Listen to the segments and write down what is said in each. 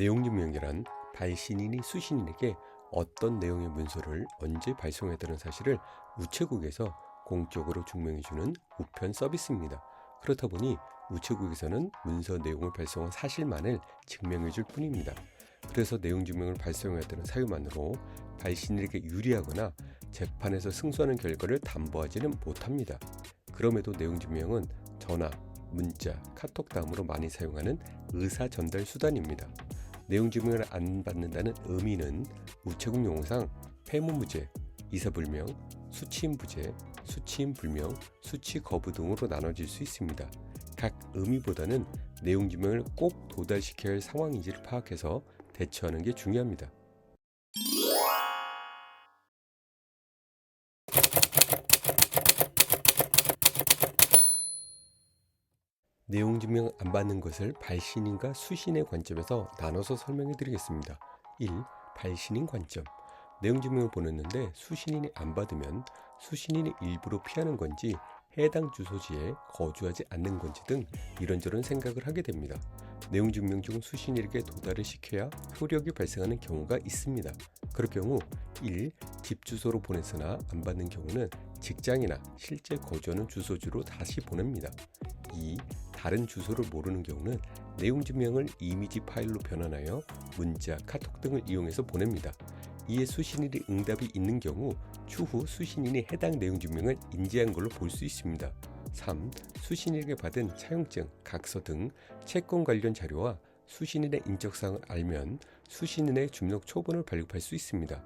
내용증명이란 발신인이 수신인에게 어떤 내용의 문서를 언제 발송했다는 사실을 우체국에서 공적으로 증명해주는 우편 서비스입니다. 그렇다 보니 우체국에서는 문서 내용을 발송한 사실만을 증명해줄 뿐입니다. 그래서 내용 증명을 발송했다는 사유만으로 발신인에게 유리하거나 재판에서 승소하는 결과를 담보하지는 못합니다. 그럼에도 내용 증명은 전화, 문자, 카톡 다음으로 많이 사용하는 의사 전달 수단입니다. 내용 증명을 안 받는다는 의미는 우체국 용어상 폐무무죄, 이사불명, 수치인부재, 수치인불명, 수치 거부 등으로 나눠질 수 있습니다. 각 의미보다는 내용 증명을 꼭 도달시켜야 할 상황인지를 파악해서 대처하는 게 중요합니다. 내용 증명 안 받는 것을 발신인과 수신의 관점에서 나눠서 설명해 드리겠습니다. 1. 발신인 관점. 내용 증명을 보냈는데 수신인이 안 받으면 수신인이 일부러 피하는 건지 해당 주소지에 거주하지 않는 건지 등 이런저런 생각을 하게 됩니다. 내용 증명 중 수신인에게 도달을 시켜야 효력이 발생하는 경우가 있습니다. 그럴 경우 1. 집 주소로 보냈으나 안 받는 경우는 직장이나 실제 거주하는 주소지로 다시 보냅니다. 2. 다른 주소를 모르는 경우는 내용 증명을 이미지 파일로 변환하여 문자, 카톡 등을 이용해서 보냅니다. 이에 수신인의 응답이 있는 경우 추후 수신인이 해당 내용 증명을 인지한 걸로 볼 수 있습니다. 3. 수신인에게 받은 차용증, 각서 등 채권 관련 자료와 수신인의 인적사항을 알면 수신인의 주민등록 초본을 발급할 수 있습니다.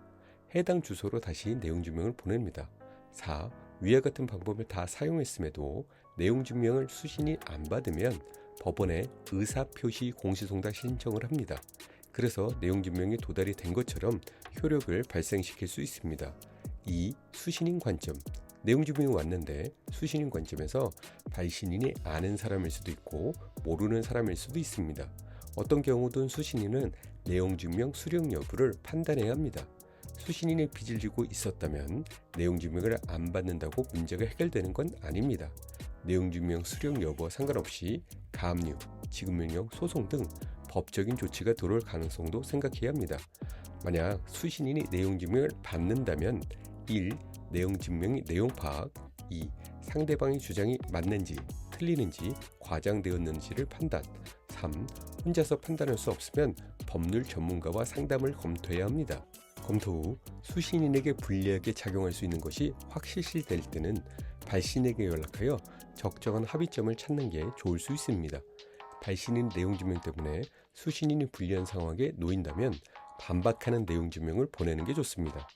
해당 주소로 다시 내용 증명을 보냅니다. 4. 위와 같은 방법을 다 사용했음에도 내용 증명을 수신이 안 받으면 법원에 의사표시 공시송달 신청을 합니다. 그래서 내용 증명이 도달이 된 것처럼 효력을 발생시킬 수 있습니다. 2. 수신인 관점. 내용 증명이 왔는데 수신인 관점에서 발신인이 아는 사람일 수도 있고 모르는 사람일 수도 있습니다. 어떤 경우든 수신인은 내용 증명 수령 여부를 판단해야 합니다. 수신인이 빚을 지고 있었다면 내용 증명을 안 받는다고 문제가 해결되는 건 아닙니다. 내용 증명 수령 여부와 상관없이 가압류, 지급명령, 소송 등 법적인 조치가 들어올 가능성도 생각해야 합니다. 만약 수신인이 내용 증명을 받는다면 1. 내용 증명의 내용 파악 2. 상대방의 주장이 맞는지 틀리는지 과장되었는지를 판단 3. 혼자서 판단할 수 없으면 법률 전문가와 상담을 검토해야 합니다. 검토 후 수신인에게 불리하게 작용할 수 있는 것이 확실시될 때는 발신에게 연락하여 적정한 합의점을 찾는 게 좋을 수 있습니다. 발신인 내용 증명 때문에 수신인이 불리한 상황에 놓인다면 반박하는 내용 증명을 보내는 게 좋습니다.